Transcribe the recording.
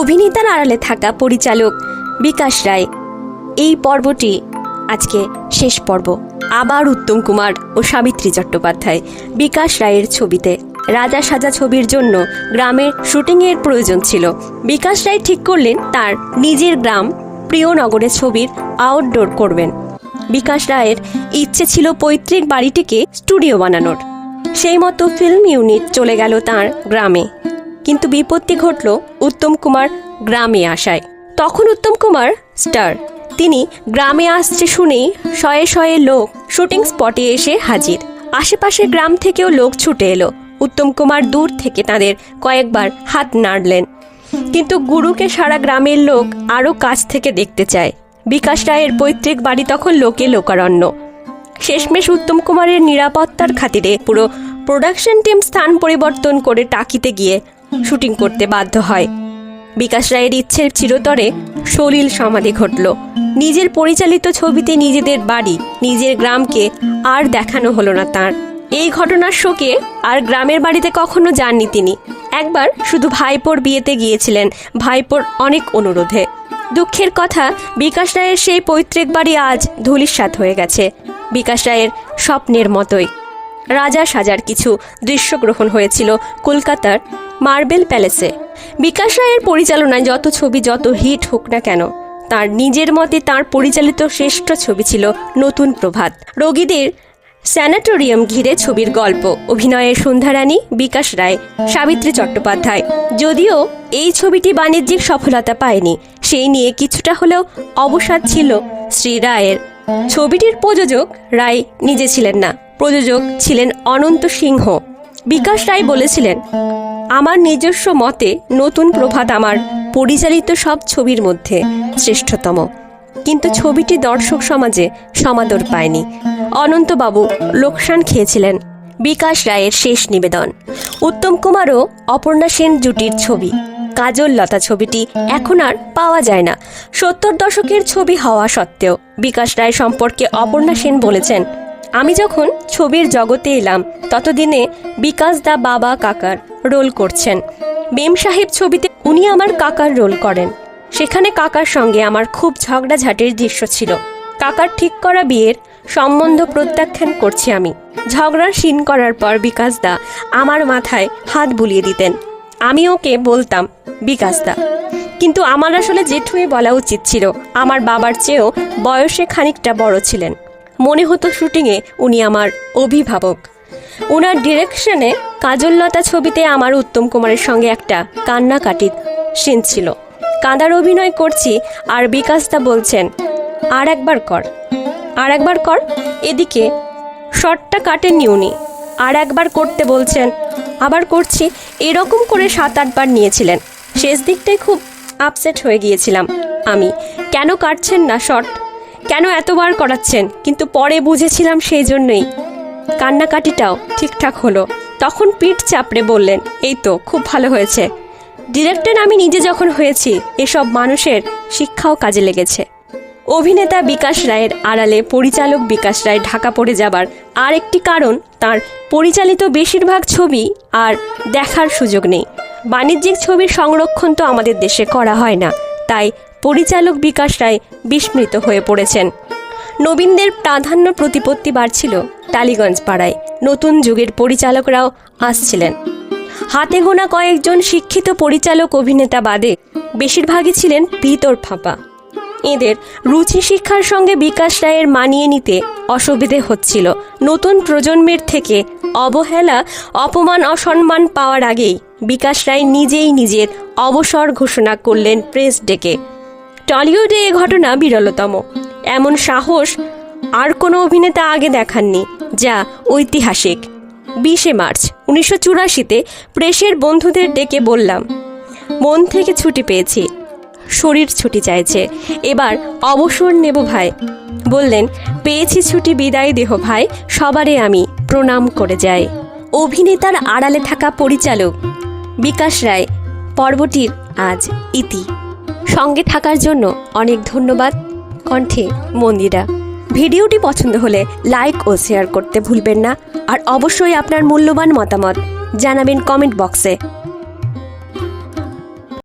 অভিনেতার আড়ালে থাকা পরিচালক বিকাশ রায়। এই পর্বটি আজকে শেষ পর্ব। আবার উত্তম কুমার ও সাবিত্রী চট্টোপাধ্যায় বিকাশ রায়ের ছবিতে। রাজা সাজা ছবির জন্য গ্রামের শুটিংয়ের প্রয়োজন ছিল। বিকাশ রায় ঠিক করলেন তার নিজের গ্রাম প্রিয়নগরের ছবির আউটডোর করবেন। বিকাশ রায়ের ইচ্ছে ছিল পৈতৃক বাড়িটিকে স্টুডিও বানানোর। সেই মতো ফিল্ম ইউনিট চলে গেল তার গ্রামে। কিন্তু বিপত্তি ঘটল উত্তম কুমার গ্রামে আসায়। তখন উত্তম কুমার স্টার। তিনি গ্রামে আসছে শুনেই শয়ে শয়ে লোক শুটিং স্পটে এসে হাজির। আশেপাশের গ্রাম থেকেও লোক ছুটে এলো। উত্তম কুমার দূর থেকে তাদের কয়েকবার হাত নাড়লেন। কিন্তু গুরুকে সারা গ্রামের লোক আরও কাছ থেকে দেখতে চায়। বিকাশ রায়ের পৈতৃক বাড়ি তখন লোকে লোকারণ্য। শেষমেশ উত্তম কুমারের নিরাপত্তার খাতিরে পুরো প্রোডাকশন টিম স্থান পরিবর্তন করে টাকিতে গিয়ে শুটিং করতে বাধ্য হয়। বিকাশ রায়ের ইচ্ছের চিরতরে সলিল সমাধি ঘটল। নিজের পরিচালিত ছবিতে নিজেদের বাড়ি, নিজের গ্রামকে আর দেখানো হলো না তার। এই ঘটনার শোকে আর গ্রামের বাড়িতে কখনো যাননি তিনি। একবার শুধু ভাইপোর বিয়েতে গিয়েছিলেন। ভাইপোর অনেক অনুরোধে। দুঃখের কথা, বিকাশ রায়ের সেই পৈতৃক বাড়ি আজ ধুলিস্বাত হয়ে গেছে। বিকাশ রায়ের স্বপ্নের মতোই। রাজা সাজার কিছু দৃশ্যগ্রহণ হয়েছিল কলকাতার মার্বেল প্যালেসে। বিকাশ রায়ের পরিচালনায় যত ছবি যত হিট হোক না কেন, তার নিজের মতে তার পরিচালিত শ্রেষ্ঠ ছবি ছিল নতুন প্রভাত। রোগীদের স্যানাটোরিয়াম ঘিরে ছবির গল্প, অভিনয়ে সন্ধ্যারানী বিকাশ রায়, সাবিত্রী চট্টোপাধ্যায়। যদিও এই ছবিটি বাণিজ্যিক সফলতা পায়নি, সেই নিয়ে কিছুটা হলেও অবসাদ ছিল শ্রী রায়ের। ছবিটির প্রযোজক রায় নিজে ছিলেন না। প্রযোজক ছিলেন অনন্ত সিংহ। বিকাশ রায় বলেছিলেন, আমার নিজস্ব মতে নতুন প্রভাত আমার পরিচালিত সব ছবির মধ্যে শ্রেষ্ঠতম। কিন্তু ছবিটি দর্শক সমাজে সমাদর পায়নি। অনন্তবাবু লোকসান খেয়েছিলেন বিকাশ রায়ের শেষ নিবেদন। উত্তম কুমারও অপর্ণা সেন জুটির ছবি। কাজল লতা ছবিটি এখন আর পাওয়া যায় না। সত্তর দশকের ছবি হওয়া সত্ত্বেও বিকাশ রায় সম্পর্কে অপর্ণা সেন বলেছেন আমি যখন ছবির জগতে এলাম, ততদিনে বিকাশ দা বাবা কাকার রোল করছেন। বেম সাহেব ছবিতে উনি আমার কাকার রোল করেন। সেখানে কাকার সঙ্গে আমার খুব ঝগড়াঝাটির দৃশ্য ছিল। কাকার ঠিক করা বিয়ের সম্বন্ধ প্রত্যাখ্যান করছি আমি। ঝগড়ার সিন করার পর বিকাশ দা আমার মাথায় হাত বুলিয়ে দিতেন। আমি ওকে বলতাম, বিকাশ দা। কিন্তু আমার আসলে জেঠুই বলা উচিত ছিল, আমার বাবার চেয়েও বয়সে খানিকটা বড় ছিলেন। মনে হতো শুটিংয়ে উনি আমার অভিভাবক। ওনার ডিরেকশনে কাজললতা ছবিতে আমার উত্তম কুমারের সঙ্গে একটা কান্নাকাটির সিন ছিল। কাঁদার অভিনয় করছি আর বিকাশদা বলছেন, আর একবার কর। আর একবার কর? এদিকে শটটা কাটেননি উনি। আর একবার করতে বলছেন। আবার করছি। এরকম করে সাত আটবার নিয়েছিলেন। শেষ দিকটায় খুব আপসেট হয়ে গিয়েছিলাম আমি। কেন কাটছেন না শট? কেন এতবার করাচ্ছেন? কিন্তু পরে বুঝেছিলাম সেই জন্যই। কান্নাকাটিটাও ঠিকঠাক হলো। তখন পিঠ চাপড়ে বললেন, এই তো, খুব ভালো হয়েছে। ডিরেক্টর আমি নিজে যখন হয়েছি, এসব মানুষের শিক্ষাও কাজে লেগেছে। অভিনেতা বিকাশ রায়ের আড়ালে পরিচালক বিকাশ রায় ঢাকা পড়ে যাবার আর একটি কারণ তার পরিচালিত বেশিরভাগ ছবি আর দেখার সুযোগ নেই। বাণিজ্যিক ছবির সংরক্ষণ তো আমাদের দেশে করা হয় না। তাই পরিচালক বিকাশ রায় বিস্মৃত হয়ে পড়েছেন। নবীনদের প্রাধান্য প্রতিপত্তি বাড়ছিল টালিগঞ্জ পাড়ায়। নতুন যুগের পরিচালকরাও আসছিলেন। হাতে গোনা কয়েকজন শিক্ষিত পরিচালক অভিনেতা বাদে বেশিরভাগই ছিলেন ভিতর ফাঁপা। এদের রুচি শিক্ষার সঙ্গে বিকাশ রায়ের মানিয়ে নিতে অসুবিধে হচ্ছিল। নতুন প্রজন্মের থেকে অবহেলা, অপমান, অসম্মান পাওয়ার আগেই বিকাশ রায় নিজেই নিজের অবসর ঘোষণা করলেন প্রেস ডেকে। টলিউডে এ ঘটনা বিরলতম। এমন সাহস আর কোনো অভিনেতা আগে দেখাননি, যা ঐতিহাসিক। বিশে মার্চ, উনিশশো চুরাশিতে প্রেসের বন্ধুদের ডেকে বললাম, মন থেকে ছুটি পেয়েছি, শরীর ছুটি চাইছে, এবার অবসর নেব ভাই। বললেন, পেয়েছি ছুটি, বিদায় দেহ ভাই, সবারে আমি প্রণাম করে যাই। অভিনেতার আড়ালে থাকা পরিচালক বিকাশ রায়, পর্বটির আজ ইতি। সঙ্গে থাকার জন্য অনেক ধন্যবাদ, কণ্ঠে মন্দিরা। ভিডিওটি পছন্দ হলে লাইক ও শেয়ার করতে ভুলবেন না, আর অবশ্যই আপনার মূল্যবান মতামত জানাবেন কমেন্ট বক্সে।